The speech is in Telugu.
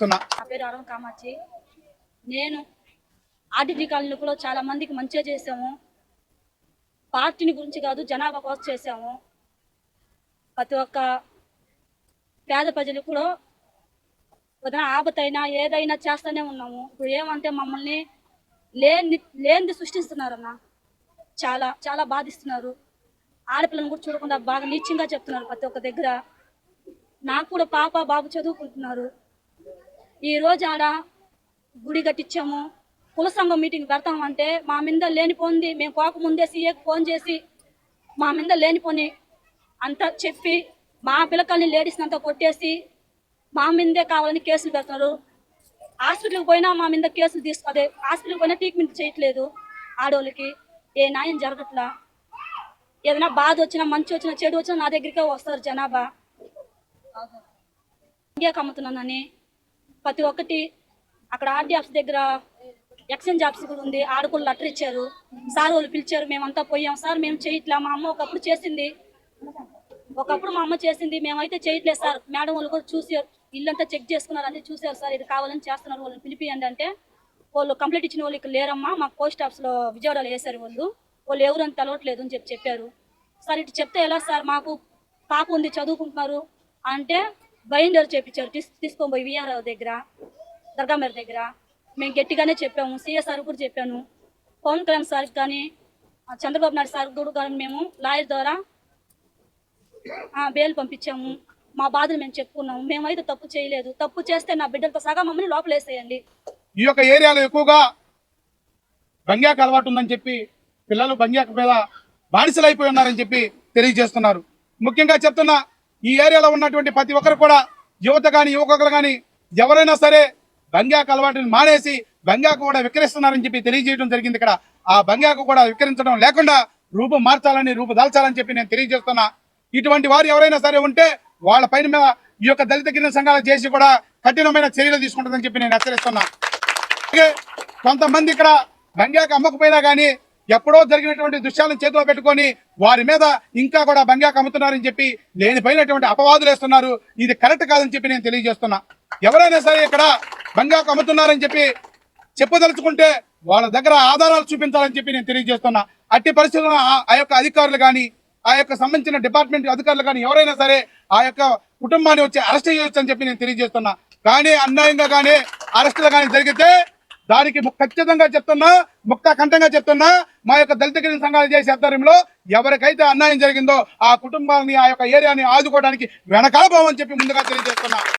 తెలియజేస్తున్నా నా పేరు అరుణ్ కామాక్షి. నేను ఆర్టీజీ కాలనీలో చాలా మందికి మంచిగా చేసాము పార్టీని గురించి కాదు జనాభా కోసం చేసాము ప్రతి ఒక్క పేద ప్రజలు కూడా ఏదైనా ఆపతైనా ఏదైనా చేస్తూనే ఉన్నాము. ఇప్పుడు ఏమంటే మమ్మల్ని లేని లేనిది సృష్టిస్తున్నారన్న. చాలా చాలా బాధిస్తున్నారు. ఆడపిల్లని కూడా చూడకుండా బాగా నీచంగా చెప్తున్నారు ప్రతి ఒక్క దగ్గర. నాకు కూడా పాప బాబు చదువుకుంటున్నారు. ఈ రోజు ఆడ గుడి కట్టించాము. కుల సంఘం మీటింగ్ పెడతామంటే మా మీద లేనిపోంది. మేము కోకముందే సీఏకి ఫోన్ చేసి మా మీద లేనిపోని అంతా చెప్పి మా పిల్లకాయని లేడీస్ని అంతా కొట్టేసి మా మీదే కావాలని కేసులు పెడుతున్నారు. హాస్పిటల్కి పోయినా మా మీద కేసులు తీసు హాస్పిటల్కి పోయినా ట్రీట్మెంట్ చేయట్లేదు ఆడవాళ్ళకి ఏ న్యాయం జరగట్లా? ఏదైనా బాధ వచ్చినా మంచి వచ్చినా చెడు వచ్చినా నా దగ్గరికే వస్తారు జనాభా. ఇంకే అమ్ముతున్నానని ప్రతి ఒక్కటి అక్కడ ఆర్డీ ఆఫీస్ దగ్గర ఎక్స్చేంజ్ ఆఫీస్ కూడా ఉంది. ఆడకులు లెటర్ ఇచ్చారు. సార్ వాళ్ళు పిలిచారు. మేమంతా పోయాం. సార్ మేము చేయట్లే. మా అమ్మ ఒకప్పుడు చేసింది. ఒకప్పుడు మా అమ్మ చేసింది. మేమైతే చేయట్లేదు సార్. మేడం వాళ్ళు కూడా చూసారు ఇల్లంతా చెక్ చేసుకున్నారు. అన్ని చూసారు సార్ ఇది కావాలని చేస్తున్నారు. వాళ్ళని పిలిపియండి అంటే వాళ్ళు కంప్లీట్ ఇచ్చిన వాళ్ళు ఇక్కడ లేరమ్మా. మాకు పోస్ట్ ఆఫీస్లో విజయవాడలో వేశారు వాళ్ళు. వాళ్ళు ఎవరని తెలవట్లేదు అని చెప్పి చెప్పారు. సార్ ఇటు చెప్తే ఎలా సార్? మాకు పాప ఉంది. చదువుకుంటున్నారు. అంటే బైండర్ చేపించారు తీసు తీసుకొని పోయి విఆర్ దగ్గర దర్గామేర దగ్గర. మేము గట్టిగానే చెప్పాము. సిఎస్ఆర్ కూడా చెప్పాను. పవన్ కళ్యాణ్ సార్కి కానీ ఆ చంద్రబాబు నాయుడు సార్ కూడా కానీ మేము లాయర్ ద్వారా బెయిల్ పంపించాము. మా బాధలు మేము చెప్పుకున్నాము. మేమైతే తప్పు చేయలేదు. తప్పు చేస్తే నా బిడ్డలతో సగా మమ్మల్ని లోపలేసేయండి. ఈ యొక్క ఏరియాలో ఎక్కువగా బంగ్యాకు అలవాటు ఉందని చెప్పి పిల్లలు బంగ్యాకు మీద బానిసలైపోయి ఉన్నారని చెప్పి తెలియజేస్తున్నారు. ముఖ్యంగా చెప్తున్నా ఈ ఏరియాలో ఉన్నటువంటి ప్రతి ఒక్కరు కూడా యువత కానీ యువకులు కానీ ఎవరైనా సరే బంగాకు అలవాటుని మానేసి బంగాకు కూడా విక్రయిస్తున్నారని చెప్పి తెలియజేయడం జరిగింది ఇక్కడ. ఆ బంగాకు కూడా విక్రయించడం లేకుండా రూపు మార్చాలని రూపు దాల్చాలని చెప్పి నేను తెలియజేస్తున్నా. ఇటువంటి వారు ఎవరైనా సరే ఉంటే వాళ్ళ పైన మీద ఈ యొక్క దళిత గిరిజన సంఘాలు చేసి కూడా కఠినమైన చర్యలు తీసుకుంటుందని చెప్పి నేను హెచ్చరిస్తున్నా. కొంతమంది ఇక్కడ బంగాకు అమ్మకపోయినా కానీ ఎప్పుడో జరిగినటువంటి దృశ్యాలను చేతిలో పెట్టుకొని వారి మీద ఇంకా కూడా బంగ్యాకు అమ్ముతున్నారని చెప్పి లేనిపోయినటువంటి అపవాదులు వేస్తున్నారు. ఇది కరెక్ట్ కాదని చెప్పి నేను తెలియజేస్తున్నా. ఎవరైనా సరే ఇక్కడ బంగాకు అమ్ముతున్నారని చెప్పి చెప్పదలుచుకుంటే వాళ్ళ దగ్గర ఆధారాలు చూపించాలని చెప్పి నేను తెలియజేస్తున్నా. అట్టి పరిస్థితుల్లో ఆ- ఆ యొక్క అధికారులు కానీ ఆ యొక్క సంబంధించిన డిపార్ట్మెంట్ అధికారులు కానీ ఎవరైనా సరే ఆ యొక్క కుటుంబాన్ని వచ్చి అరెస్ట్ చేయొచ్చు అని చెప్పి నేను తెలియజేస్తున్నా. కానీ అన్యాయంగా కానీ అరెస్టులు కానీ జరిగితే దానికి ఖచ్చితంగా చెప్తున్నా ముక్త కంఠంగా చెప్తున్నా మా యొక్క దళిత గిరిజన సంఘాలు చేసే ఆధ్వర్యంలో ఎవరికైతే అన్యాయం జరిగిందో ఆ కుటుంబాన్ని ఆ యొక్క ఏరియాని ఆదుకోవడానికి వెనకాలపోమని చెప్పి ముందుగా తెలియజేస్తున్నా.